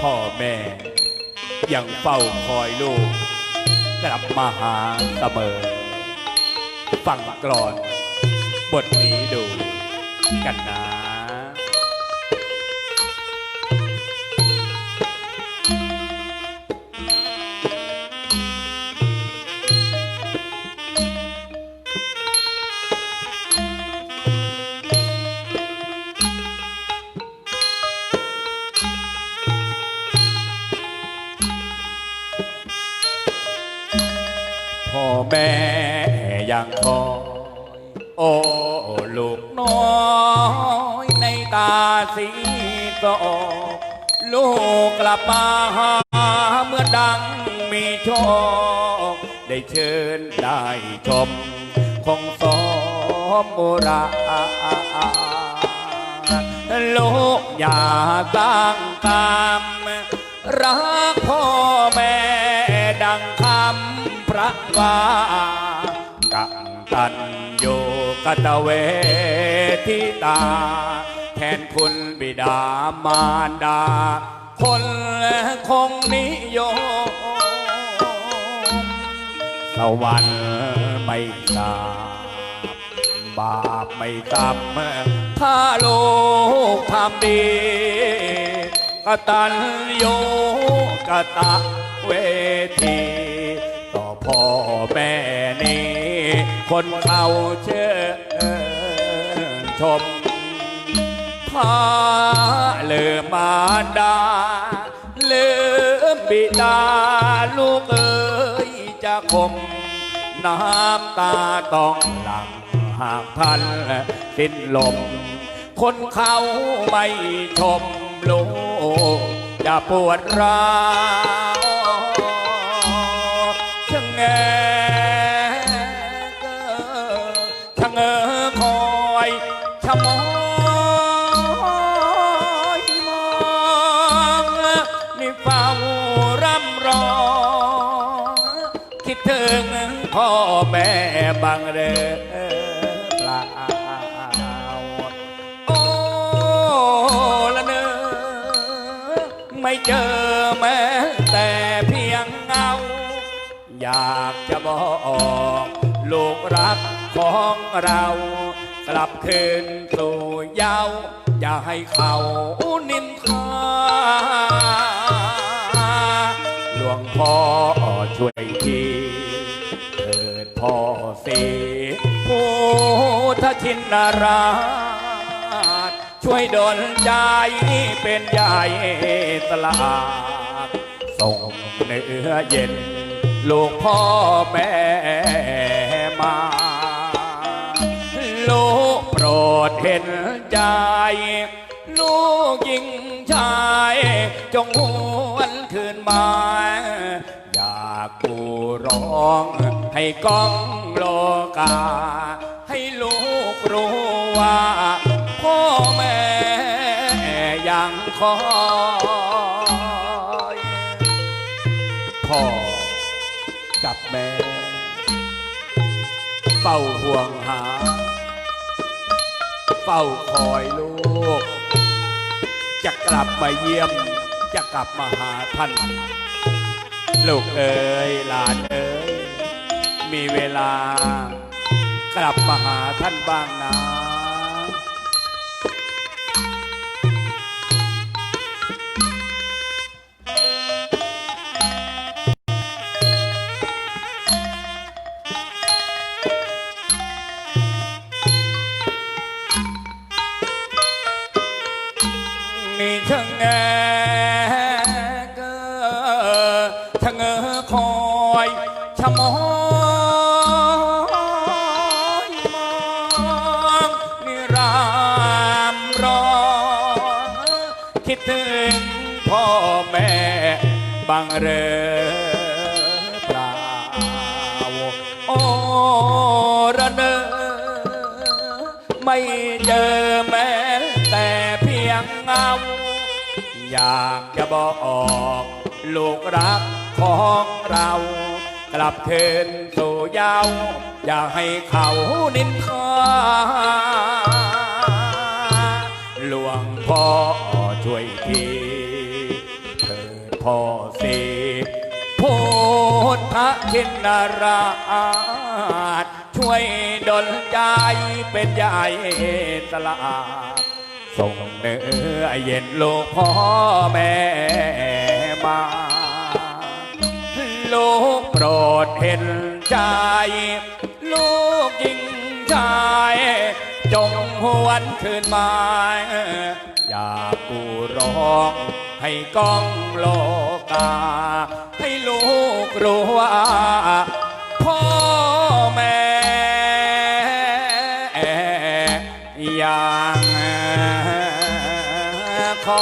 พ่อแม่ยังเฝ้าคอยลูก กลับมาหาเสมอ ฟังกรอน บทนี้ดูกันนะ พ่อแม่ยังคอยโอ้ลูกน้อยในตาสีสอกลูกกลับมาหาเมื่อดังมีโชคได้เชิญได้ชมคงสมโบราณลูกอย่าตั้งตามรักพ่อ ว่ากังตันโยกตเวทิตา แทนคุณบิดามารดา คนและคงนิยมสวรรค์ไม่ทราบบาปไม่ทำถ้าลูกทำดีกตัญญูกตะเวที พ่อแม่นี้คนเขาเชื่อชมพาเลือมารดาลืมบิดาลูกเอ๋ยจะคมน้ำตาต้องหลังหากท่านสิ้นลม คนเขาไม่ชมลูกจะปวดร้าว อยชะมอยมองนี่เฝ้าร่ำรอ คิดถึงพ่อแม่บางเรือเปล่าโอ้ละเนอไม่เจอแม้แต่เพียงเงา อยากจะบอกลูกรักของเรา กลับคืนสู่เยาวอย่าให้เขานินทาหลวงพ่อช่วยทีเถิดพ่อสีพุทธชินนาราชช่วยดลใจเป็นใหญ่สลากส่งเนื้อเย็นลูกพ่อแม่มาลูก ดเห็นใจ ลูกยิงชาย จงหวนคืนมา อยากกูร้อง ให้ก้องโลกา ให้ลูกรู้ว่า พ่อแม่ยังคอยพ่อกับแม่เฝ้าห่วงหา เฝ้าคอยลูก จะกลับมาเยี่ยม จะกลับมาหาท่าน ลูกเอ๋ยหลานเอ๋ยมีเวลากลับมาหาท่านบ้างนะ นี่ชะแงเกอชะเงอคอยชะมอยมองนี่รามรอคิดถึงพ่อแม่บางเรอปล่าโอระเนอไม่เจอากจะบอกลูกรักของเรา กลับคืนสู่เยาว อย่าให้เขานินทาหลวงพ่อช่วยทีเถิดพ่อสีพุทธคินนาราช ช่วยดลใจเป็นใหญ่สลาด ส่งเนื้อเย็นลูกพ่อแม่มาลูกโปรดเห็นใจ ลูกยิงชายจงหวนคืนมาอย่ากูร้องให้ก้องโลกา ให้ลูกรู้ว่า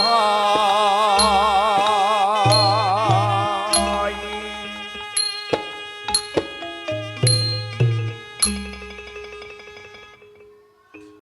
Ah.